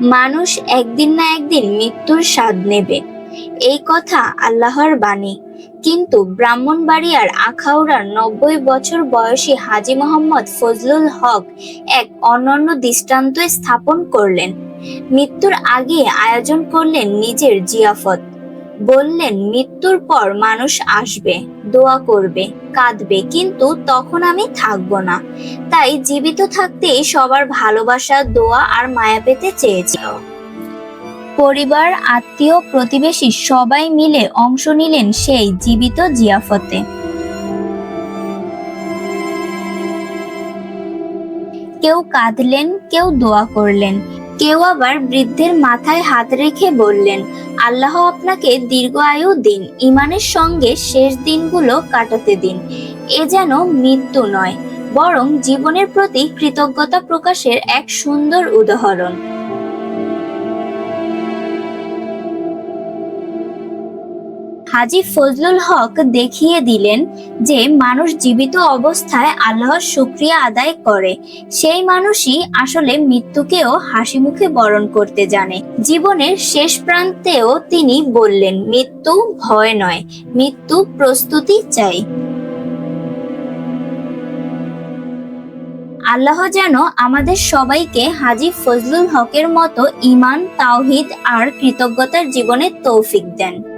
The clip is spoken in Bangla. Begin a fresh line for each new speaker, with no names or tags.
মানুষ একদিন না একদিন মৃত্যুর স্বাদ নেবে। এই কথা আল্লাহর বাণী। কিন্তু ব্রাহ্মণবাড়িয়ার আখাউড়ার নব্বই বছর বয়সী হাজি মোহাম্মদ ফজলুল হক এক অনন্য দৃষ্টান্ত স্থাপন করলেন। মৃত্যুর আগে আয়োজন করলেন নিজের জিয়াফত। বললেন, মৃত্যুর পর মানুষ আসবে, দোয়া করবে, কাঁদবে, কিন্তু তখন আমি থাকব না। তাই জীবিত থাকতেই সবার ভালোবাসা, দোয়া আর মায়া পেতে চেয়েছি পরিবার, আত্মীয়, প্রতিবেশী সবাই মিলে অংশ নিলেন সেই জীবিত জিয়াফতে। কেউ কাঁদলেন, কেউ দোয়া করলেন কেউ আবার বৃদ্ধের মাথায় হাত রেখে বললেন, আল্লাহ আপনাকে দীর্ঘ আয়ু দিন ইমানের সঙ্গে শেষ দিনগুলো কাটাতে দিন। এ যেন মৃত্যু নয়, বরং জীবনের প্রতি কৃতজ্ঞতা প্রকাশের এক সুন্দর উদাহরণ। হাজী ফজলুল হক দেখিয়ে দিলেন যে মানুষ জীবিত অবস্থায় আল্লাহর শুক্রিয়া আদায় করে। সেই মানুষই আসলে মৃত্যুকেও হাসি মুখে বরণ করতে জানে। জীবনের শেষ প্রান্তেও তিনি বললেন, মৃত্যু ভয় নয়, মৃত্যু প্রস্তুতি চাই। আল্লাহ যেন আমাদের সবাইকে হাজী ফজলুল হকের মতো ইমান তাওহিদ আর কৃতজ্ঞতার জীবনে তৌফিক দেন।